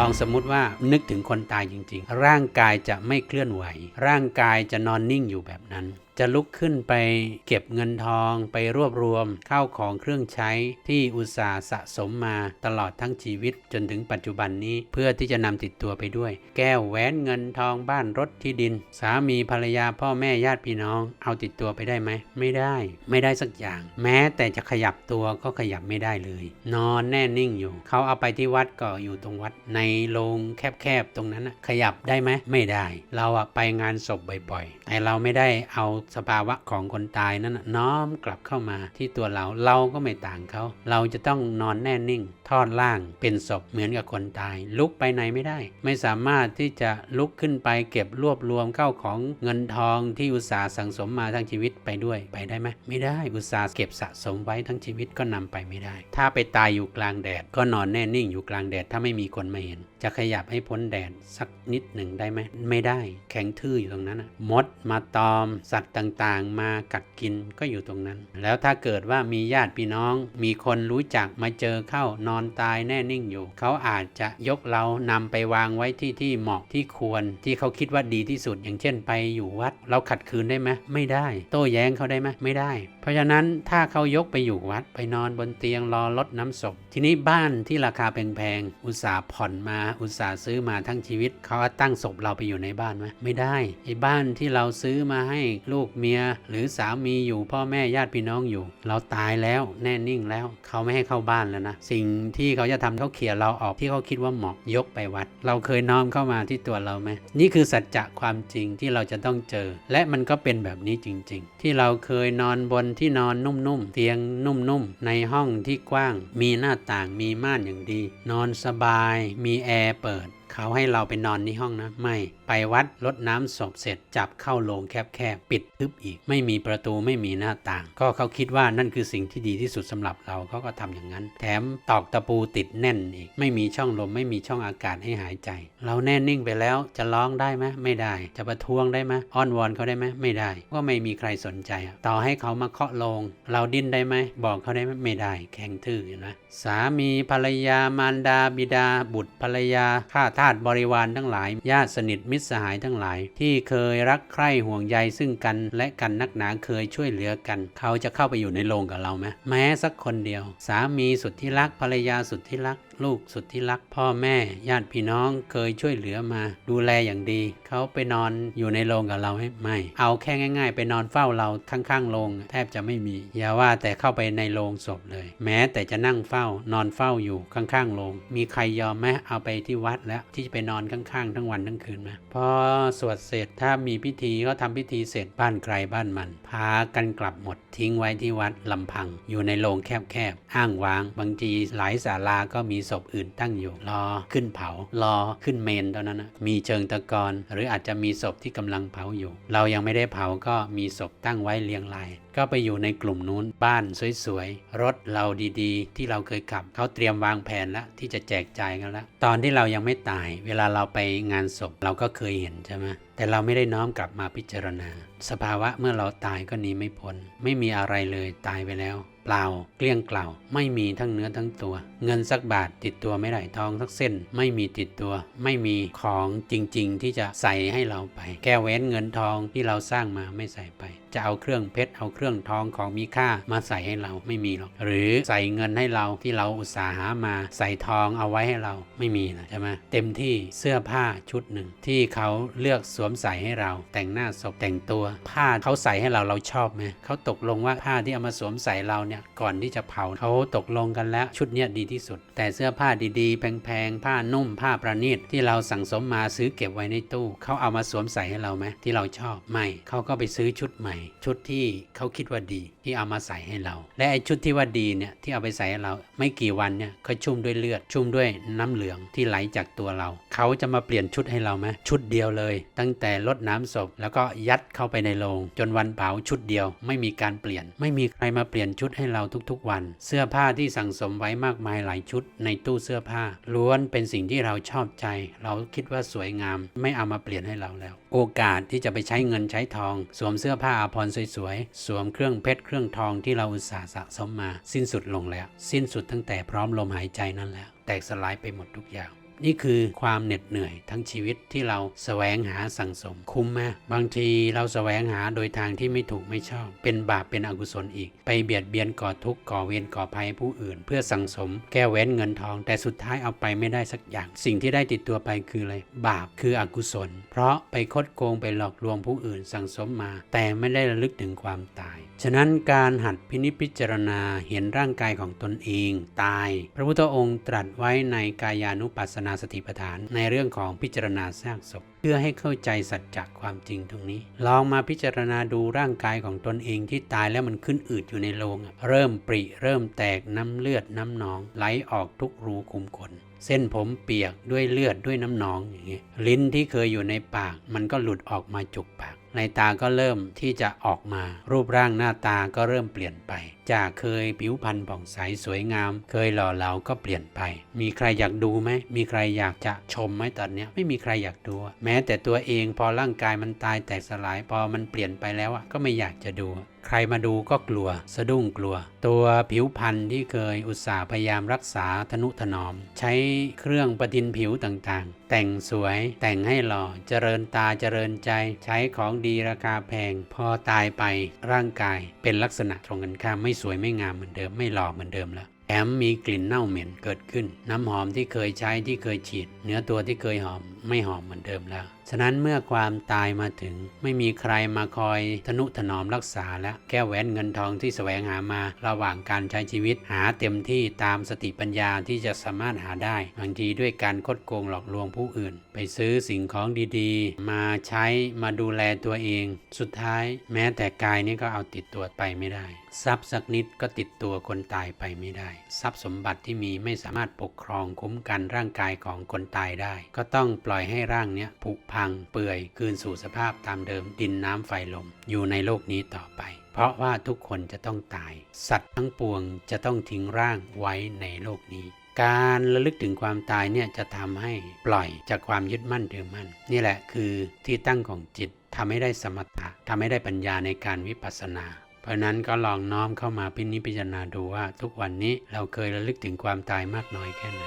ลองสมมุติว่านึกถึงคนตายจริง ๆ ร่างกายจะไม่เคลื่อนไหว ร่างกายจะนอนนิ่งอยู่แบบนั้น จะลุกขึ้นไปเก็บเงินทองไปรวบรวมข้าวของเครื่องใช้ที่อุตสาห์สะสมมาตลอดทั้งชีวิตจนถึงปัจจุบันนี้เพื่อที่จะนำติดตัวไปด้วย แก้วแหวนเงินทองบ้านรถที่ดิน สามีภรรยาพ่อแม่ญาติพี่น้อง เอาติดตัวไปได้ไหมไม่ได้ ไม่ได้สักอย่าง แม้แต่จะขยับตัวก็ขยับไม่ได้เลย นอนแน่นิ่งอยู่ เขาเอาไปที่วัดก็อยู่ตรงวัดในโรงแคบๆตรงนั้นขยับได้ไหมไม่ได้ เราอะไปงานศพบ่อยๆแต่เราไม่ได้เอาสภาวะของคนตายนั้นน่ะน้อมกลับเข้ามาที่ตัวเราเราก็ไม่ต่างเขา เราจะต้องนอนแน่นิ่ง ทอดล่างเป็นศพเหมือนกับคนตาย ลุกไปไหนไม่ได้ ไม่สามารถที่จะลุกขึ้นไปเก็บรวบรวมเข้าของเงินทองที่อุตสาห์สังสมมาทั้งชีวิตไปด้วยไปได้ไหมไม่ได้อุตสาห์เก็บสะสมไว้ทั้งชีวิตก็นำไปไม่ได้ ถ้าไปตายอยู่กลางแดด ก็นอนแน่นิ่งอยู่กลางแดดถ้าไม่มีคนมาเห็น จะขยับให้พ้นแดดสักนิดหนึ่งได้ไหมไม่ได้แข็งทื่ออยู่ตรงนั้นมดมาตอมสัตว์ต่างๆ มากัดกินก็อยู่ตรงนั้น แล้วถ้าเกิดว่ามีญาติพี่น้อง มีคนรู้จักมาเจอเข้านอนตายแน่นิ่งอยู่ เขาอาจจะยกเรานำไปวางไว้ที่ที่เหมาะที่ควรที่เขาคิดว่าดีที่สุด อย่างเช่นไปอยู่วัด เราขัดขืนได้ไหมไม่ได้ โต้แย้งเขาได้ไหมไม่ได้ เพราะฉะนั้นถ้าเขายกไปอยู่วัดไปนอนบนเตียงรอรดน้ำศพ ทีนี้บ้านที่ราคาแพงๆอุตสาห์ผ่อนมาอุตสาห์ซื้อมาทั้งชีวิต เขาตั้งศพเราไปอยู่ในบ้านไหมไม่ได้ไอ้บ้านที่เราซื้อมาให้ลูกเมียหรือสามีอยู่พ่อแม่ญาติพี่น้องอยู่ เราตายแล้วแน่นิ่งแล้วเขาไม่ให้เข้าบ้านแล้วนะ สิ่งที่เขาจะทำเขาเขี่ยเราออกที่เขาคิดว่าเหมาะยกไปวัด เราเคยน้อมเข้ามาที่ตัวเราไหมนี่คือสัจจะความจริงที่เราจะต้องเจอ และมันก็เป็นแบบนี้จริง ๆ ที่เราเคยนอนบนที่นอนนุ่มๆเตียงนุ่มๆในห้องที่กว้าง มีหน้าต่างมีม่านอย่างดี นอนสบาย มีแอร์เปิด เขาให้เราไปนอนในห้องนะ ไม่ ไปวัดรดน้ำศพเสร็จจับเข้าโรงแคบๆปิดทึบอีก ไม่มีประตูไม่มีหน้าต่าง ก็เขาคิดว่านั่นคือสิ่งที่ดีที่สุดสำหรับเราเขาก็ทำอย่างนั้น แถมตอกตะปูติดแน่นอีก ไม่มีช่องลมไม่มีช่องอากาศให้หายใจ เราแน่นิ่งไปแล้วจะร้องได้ไหมไม่ได้ จะประท้วงได้ไหมอ้อนวอนเขาได้ไหมไม่ได้ ก็ไม่มีใครสนใจ ต่อให้เขามาเคาะโลง เราดิ้นได้ไหมบอกเขาได้ไหมไม่ได้ แข็งทื่อนะสามีภรรยามารดาบิดา บุตรภรรยาข้าทาสบริวารทั้งหลาย ญาติสนิทมิตรสหายทั้งหลาย ที่เคยรักใคร่ห่วงใยซึ่งกันและกันนักหนาเคยช่วยเหลือกัน เขาจะเข้าไปอยู่ในโรงกับเราไหมแม้สักคนเดียว สามีสุดที่รักภรรยาสุดที่รัก ลูกสุดที่รัก พ่อแม่ ญาติพี่น้องเคยช่วยเหลือมา ดูแลอย่างดี เขาไปนอนอยู่ในโรงกับเราไหมไม่ เอาแค่ง่าย ๆ ไปนอนเฝ้าเราข้างๆโรงแทบจะไม่มีอย่าว่าแต่เข้าไปในโรงศพเลย แม้แต่จะนั่งเฝ้านอนเฝ้าอยู่ข้างๆโรงมีใครยอมไหมเอาไปที่วัดแล้วที่จะไปนอนข้างๆ ทั้งวันทั้งคืนไหมพอสวดเสร็จถ้ามีพิธีก็ทำพิธีเสร็จบ้านใครบ้านมัน พากันกลับหมดทิ้งไว้ที่วัดลำพัง อยู่ในโรงแคบๆอ้างว้าง บางทีหลายศาลาก็มีศพอื่นตั้งอยู่รอขึ้นเผารอขึ้นเมนเท่านั้นนะมีเชิงตะกอนหรืออาจจะมีศพที่กำลังเผาอยู่ เรายังไม่ได้เผาก็มีศพตั้งไว้เรียงราย ก็ไปอยู่ในกลุ่มนู้นบ้านสวยๆ รถเราดีๆ ที่เราเคยขับเขาเตรียมวางแผนแล้วที่จะแจกจ่ายกันแล้วตอนที่เรายังไม่ตาย เวลาเราไปงานศพเราก็เคยเห็นใช่ไหมแต่เราไม่ได้น้อมกลับมาพิจารณา สภาวะเมื่อเราตายก็หนีไม่พ้นไม่มีอะไรเลยตายไปแล้ว เปล่าเกลี้ยงเกล่า ไม่มีทั้งเนื้อทั้งตัว เงินสักบาทติดตัวไม่ได้ทองสักเส้น ไม่มีติดตัว ไม่มีของจริง ๆ ที่จะใส่ให้เราไป แก้แหวนเงินทองที่เราสร้างมาไม่ใส่ไป จะเอาเครื่องเพชรเอาเครื่องทองของมีค่ามาใส่ให้เราไม่มีหรอก หรือใส่เงินให้เราที่เราอุตสาห์หามา ใส่ทองเอาไว้ให้เราไม่มีนะใช่ไหมเต็มที่เสื้อผ้าชุดหนึ่ง ที่เขาเลือกสวมใส่ให้เรา แต่งหน้าศพแต่งตัว ผ้าเขาใส่ให้เราเราชอบไหมเขาตกลงว่าผ้าที่เอามาสวมใส่เราเนี่ยก่อนที่จะเผาเขาตกลงกันแล้วชุดเนี้ยดีที่สุด แต่เสื้อผ้าดีๆ แพงๆ ผ้านุ่มผ้าประณีตที่เราสั่งสมมาซื้อเก็บไว้ในตู้เขาเอามาสวมใส่ให้เราไหมที่เราชอบไม่เขาก็ไปซื้อชุดใหม่ ชุดที่เขาคิดว่าดี ที่เอามาใส่ให้เรา และไอ้ชุดที่ว่าดีเนี่ยที่เอาไปใส่ให้เราไม่กี่วันเนี่ยก็ชุ่มด้วยเลือด ชุ่มด้วยน้ำเหลืองที่ไหลจากตัวเรา เขาจะมาเปลี่ยนชุดให้เราไหมชุดเดียวเลย ตั้งแต่ลดน้ำศพแล้วก็ยัดเข้าไปในโรงจนวันเผาชุดเดียว ไม่มีการเปลี่ยน ไม่มีใครมาเปลี่ยนชุดให้เราทุกๆวัน เสื้อผ้าที่สั่งสมไว้มากมายหลายชุด ในตู้เสื้อผ้า ล้วนเป็นสิ่งที่เราชอบใจ เราคิดว่าสวยงาม ไม่เอามาเปลี่ยนให้เราแล้ว โอกาสที่จะไปใช้เงินใช้ทอง สวมเสื้อผ้าอาภรณ์สวยๆสวมเครื่องเพชรเครื่องทองที่เราอุตส่าห์สะสมมา สิ้นสุดลงแล้ว สิ้นสุดตั้งแต่พร้อมลมหายใจนั่นแล้ว แตกสลายไปหมดทุกอย่าง นี่คือความเหน็ดเหนื่อยทั้งชีวิตที่เราแสวงหาสั่งสม คุ้มไหมบางทีเราแสวงหาโดยทางที่ไม่ถูกไม่ชอบ เป็นบาปเป็นอกุศลอีก ไปเบียดเบียนก่อทุกข์ก่อเวรก่อภัยผู้อื่น เพื่อสั่งสม แก้แว้นเงินทอง แต่สุดท้ายเอาไปไม่ได้สักอย่าง สิ่งที่ได้ติดตัวไปคืออะไรบาปคืออกุศล เพราะไปคดโกงไปหลอกลวงผู้อื่นสั่งสมมา แต่ไม่ได้ระลึกถึงความตาย ฉะนั้นการหัดพินิจพิจารณาเห็นร่างกายของตนเอง ตาย พระพุทธองค์ตรัสไว้ในกายานุปัสสนาาสติปัฏฐานในเรื่องของพิจารณาซากศพเพื่อให้เข้าใจสัจจะความจริงตรงนี้ ลองมาพิจารณาดูร่างกายของตนเองที่ตายแล้วมันขึ้นอืดอยู่ในโลง เริ่มปริเริ่มแตกน้ำเลือดน้ำหนอง ไหลออกทุกรูขุมขนเส้นผมเปียกด้วยเลือดด้วยน้ำหนองอย่างเงี้ยลิ้นที่เคยอยู่ในปาก มันก็หลุดออกมาจุกปาก ในตาก็เริ่มที่จะออกมา รูปร่างหน้าตาก็เริ่มเปลี่ยนไป จากเคยผิวพรรณผ่องใสสวยงาม เคยหล่อเหลาก็เปลี่ยนไป มีใครอยากดูไหมมีใครอยากจะชมไหมตอนเนี้ยไม่มีใครอยากดูแม้แต่ตัวเองพอร่างกายมันตายแตกสลายพอมันเปลี่ยนไปแล้วก็ไม่อยากจะดู ใครมาดูก็กลัว สะดุ้งกลัว ตัวผิวพรรณที่เคยอุตส่าห์พยายามรักษาทนุถนอม ใช้เครื่องประทินผิวต่างๆ แต่งสวยแต่งให้หล่อเจริญตาเจริญใจ ใช้ของดีราคาแพง พอตายไปร่างกายเป็นลักษณะตรงกันข้ามไม่สวยไม่งามเหมือนเดิมไม่หล่อเหมือนเดิมแล้ว แถมมีกลิ่นเน่าเหม็นเกิดขึ้น น้ำหอมที่เคยใช้ที่เคยฉีด เนื้อตัวที่เคยหอมไม่หอมเหมือนเดิมแล้ว ฉะนั้นเมื่อความตายมาถึง ไม่มีใครมาคอยทนุถนอมรักษาและแก้วแหวนเงินทองที่แสวงหามาระหว่างการใช้ชีวิตหาเต็มที่ตามสติปัญญาที่จะสามารถหาได้ บางทีด้วยการคดโกงหลอกลวงผู้อื่น ไปซื้อสิ่งของดีๆ มาใช้มาดูแลตัวเอง สุดท้ายแม้แต่กายนี้ก็เอาติดตัวไปไม่ได้ ทรัพย์สักนิดก็ติดตัวคนตายไปไม่ได้ ทรัพย์สมบัติที่มีไม่สามารถปกครองคุ้มกันร่างกายของคนตายได้ ก็ต้องปล่อยให้ร่างเนี้ยผุพังเปื่อยคืนสู่สภาพตามเดิมดินน้ำไฟลม อยู่ในโลกนี้ต่อไป เพราะว่าทุกคนจะต้องตาย สัตว์ทั้งปวงจะต้องทิ้งร่างไว้ในโลกนี้การระลึกถึงความตายเนี่ยจะทำให้ปล่อยจากความยึดมั่นถือมั่น นี่แหละคือที่ตั้งของจิตทำให้ได้สมถะทำให้ได้ปัญญาในการวิปัสสนา เพราะฉะนั้นก็ลองน้อมเข้ามาพินิจพิจารณาดูว่าทุกวันนี้เราเคยระลึกถึงความตายมากน้อยแค่ไหน